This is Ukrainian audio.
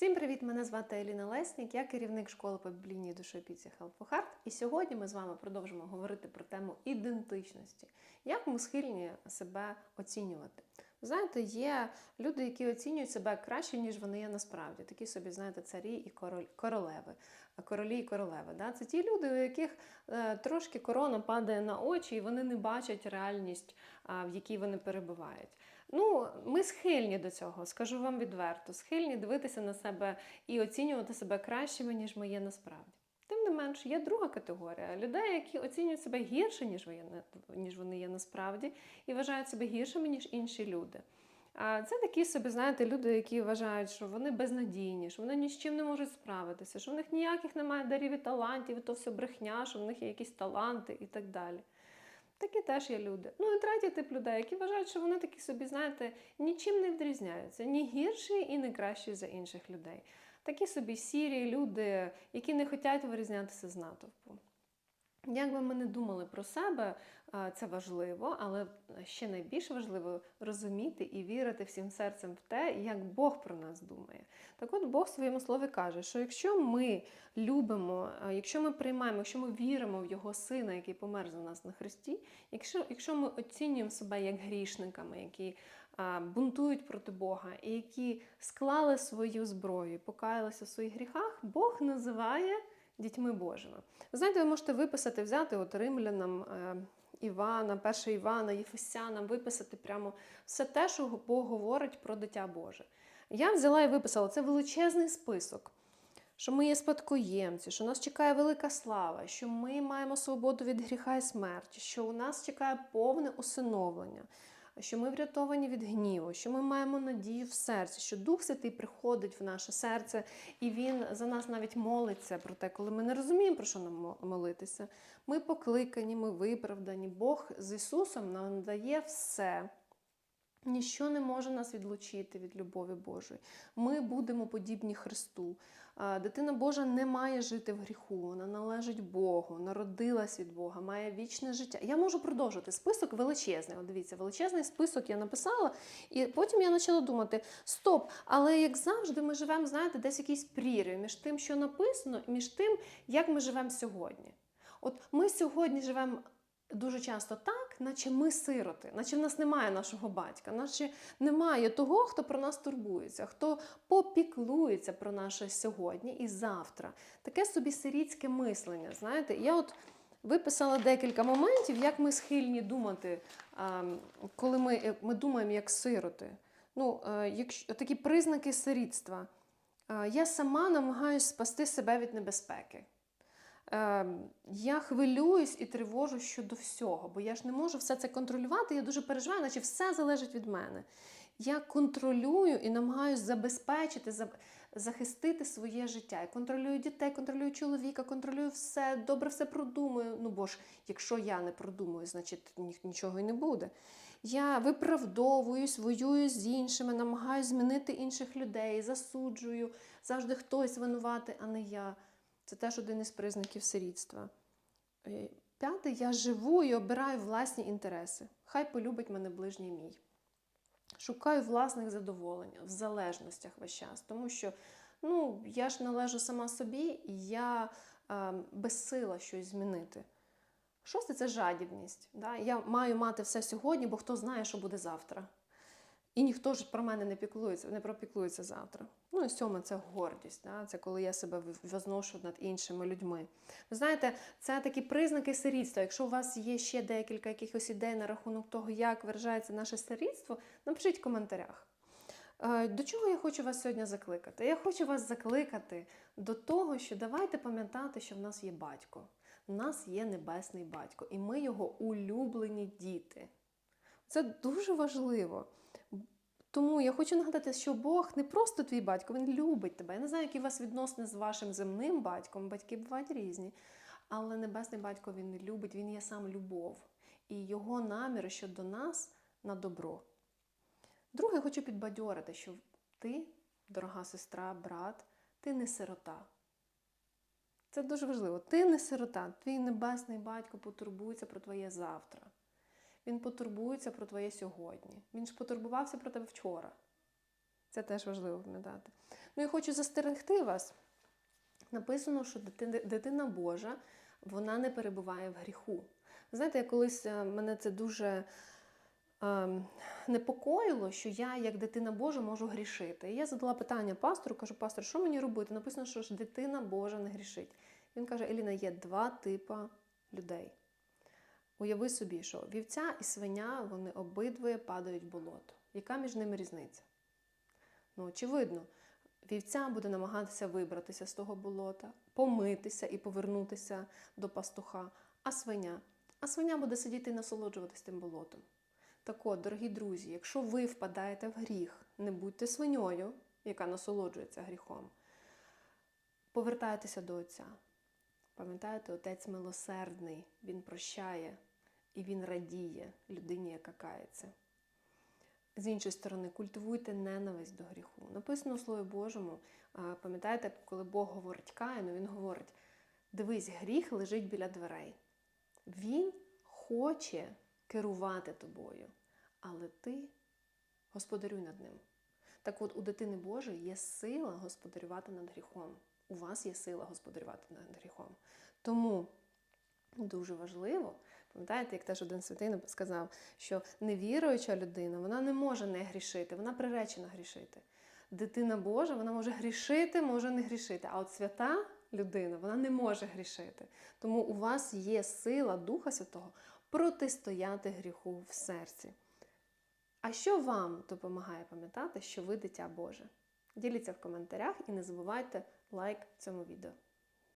Всім привіт! Мене звати Еліна Леснік, я керівник школи по біблійній душопіці Help for Heart. І сьогодні ми з вами продовжимо говорити про тему ідентичності. Як ми схильні себе оцінювати? Знаєте, є люди, які оцінюють себе краще, ніж вони є насправді. Такі собі, знаєте, царі і король, королеви, королі і королеви. Да? Це ті люди, у яких е, трошки корона падає на очі, і вони не бачать реальність, а, в якій вони перебувають. Ну, ми схильні до цього, скажу вам відверто, схильні дивитися на себе і оцінювати себе кращими, ніж ми є насправді. Тим не менш, є друга категорія людей, які оцінюють себе гірше, ніж ніж вони є насправді, і вважають себе гіршими, ніж інші люди. Це такі собі, знаєте, люди, які вважають, що вони безнадійні, що вони ні з чим не можуть справитися, що в них ніяких немає дарів і талантів, і то все брехня, що в них є якісь таланти і так далі. Такі теж є люди. Ну і третій тип людей, які вважають, що вони такі собі, знаєте, нічим не відрізняються, ні гірші і не кращі за інших людей. Такі собі сірі люди, які не хочуть вирізнятися з натовпу. Як би ми не думали про себе, це важливо, але ще найбільш важливо розуміти і вірити всім серцем в те, як Бог про нас думає. Так от Бог в своєму слові каже, що якщо ми любимо, якщо ми приймаємо, якщо ми віримо в Його Сина, який помер за нас на Христі, якщо, якщо ми оцінюємо себе як грішниками, які бунтують проти Бога і які склали свою зброю, покаялися в своїх гріхах, Бог називає дітьми Божими. Ви знаєте, ви можете виписати, взяти от римлянам. е, Івана, перше Івана, Єфесянам, виписати прямо все те, що Бог говорить про дитя Боже. Я взяла і виписала це величезний список, що ми є спадкоємці, що нас чекає велика слава, що ми маємо свободу від гріха і смерті, що у нас чекає повне усиновлення, що ми врятовані від гніву, що ми маємо надію в серці, що Дух Святий приходить в наше серце, і Він за нас навіть молиться про те, коли ми не розуміємо, про що нам молитися. Ми покликані, ми виправдані. Бог з Ісусом нам надає все. Ніщо не може нас відлучити від любові Божої. Ми будемо подібні Христу. Дитина Божа не має жити в гріху, вона належить Богу, народилась від Бога, має вічне життя. Я можу продовжити список величезний. От дивіться, величезний список я написала, і потім я почала думати: стоп, але як завжди, ми живемо, знаєте, десь якийсь прірив між тим, що написано, і між тим, як ми живемо сьогодні. От ми сьогодні живемо дуже часто так, наче ми сироти, наче в нас немає нашого батька, наче немає того, хто про нас турбується, хто попіклується про наше сьогодні і завтра. Таке собі сирітське мислення. Знаєте, я от виписала декілька моментів, як ми схильні думати, коли ми, е, ми думаємо як сироти. Ну, е, якщо такі признаки сирітства. Е, Я сама намагаюся спасти себе від небезпеки. Е, Я хвилююсь і тривожу щодо всього, бо я ж не можу все це контролювати. Я дуже переживаю, наче все залежить від мене. Я контролюю і намагаюся забезпечити, захистити своє життя. Я контролюю дітей, контролюю чоловіка, контролюю все, добре все продумую. Ну бо ж, якщо я не продумую, значить нічого і не буде. Я виправдовуюсь, воюю з іншими, намагаюся змінити інших людей, засуджую. Завжди хтось винуватий, а не я. Це теж один із признаків сирітства. Е, П'яте, я живу і обираю власні інтереси. Хай полюбить мене ближній мій. Шукаю власних задоволень в залежностях весь час, тому що ну, я ж належу сама собі, і я е, безсила щось змінити. Шосте це жадібність. Да? Я маю мати все сьогодні, бо хто знає, що буде завтра. І ніхто ж про мене не піклується, не пропіклується завтра. Ну і сьоме це гордість. Да? Це коли я себе возношу над іншими людьми. Ви знаєте, це такі признаки сирітства. Якщо у вас є ще декілька якихось ідей на рахунок того, як виражається наше сирітство, напишіть в коментарях. Е, До чого я хочу вас сьогодні закликати? Я хочу вас закликати до того, що давайте пам'ятати, що в нас є батько. В нас є небесний батько, і ми його улюблені діти. Це дуже важливо. Тому я хочу нагадати, що Бог не просто твій батько, він любить тебе. Я не знаю, які у вас відносини з вашим земним батьком, батьки бувають різні. Але небесний батько він любить, він є сам любов. І його наміри щодо нас на добро. Друге, я хочу підбадьорити, що ти, дорога сестра, брат, ти не сирота. Це дуже важливо. Ти не сирота, твій небесний батько потурбується про твоє завтра. Він потурбується про твоє сьогодні. Він ж потурбувався про тебе вчора. Це теж важливо пам'ятати. Ну і хочу застерегти вас. Написано, що дитина, Божа вона не перебуває в гріху. Знаєте, я колись е, мене це дуже ем, непокоїло, що я, як дитина Божа, можу грішити. І я задала питання пастору, кажу, пастор, що мені робити? Написано, що ж дитина Божа не грішить. Він каже: Еліна, є два типи людей. Уяви собі, що вівця і свиня вони обидвоє падають в болото. Яка між ними різниця? Ну, очевидно, вівця буде намагатися вибратися з того болота, помитися і повернутися до пастуха, а свиня. А свиня буде сидіти і насолоджуватись тим болотом. Так от, дорогі друзі, якщо ви впадаєте в гріх, не будьте свиньою, яка насолоджується гріхом. Повертайтеся до Отця. Пам'ятаєте, Отець милосердний, Він прощає і Він радіє людині, яка кається. З іншої сторони, культивуйте ненависть до гріху. Написано в Слові Божому, пам'ятаєте, коли Бог говорить Каїну, він говорить: дивись, гріх лежить біля дверей. Він хоче керувати тобою, але ти господарюй над ним. Так от у дитини Божої є сила господарювати над гріхом. У вас є сила господарювати над гріхом. Тому дуже важливо, пам'ятаєте, як теж один святий сказав, що невіруюча людина вона не може не грішити, вона приречена грішити. Дитина Божа, вона може грішити, може не грішити. А от свята людина, вона не може грішити. Тому у вас є сила Духа Святого протистояти гріху в серці. А що вам допомагає пам'ятати, що ви дитя Боже? Діліться в коментарях і не забувайте лайк цьому відео.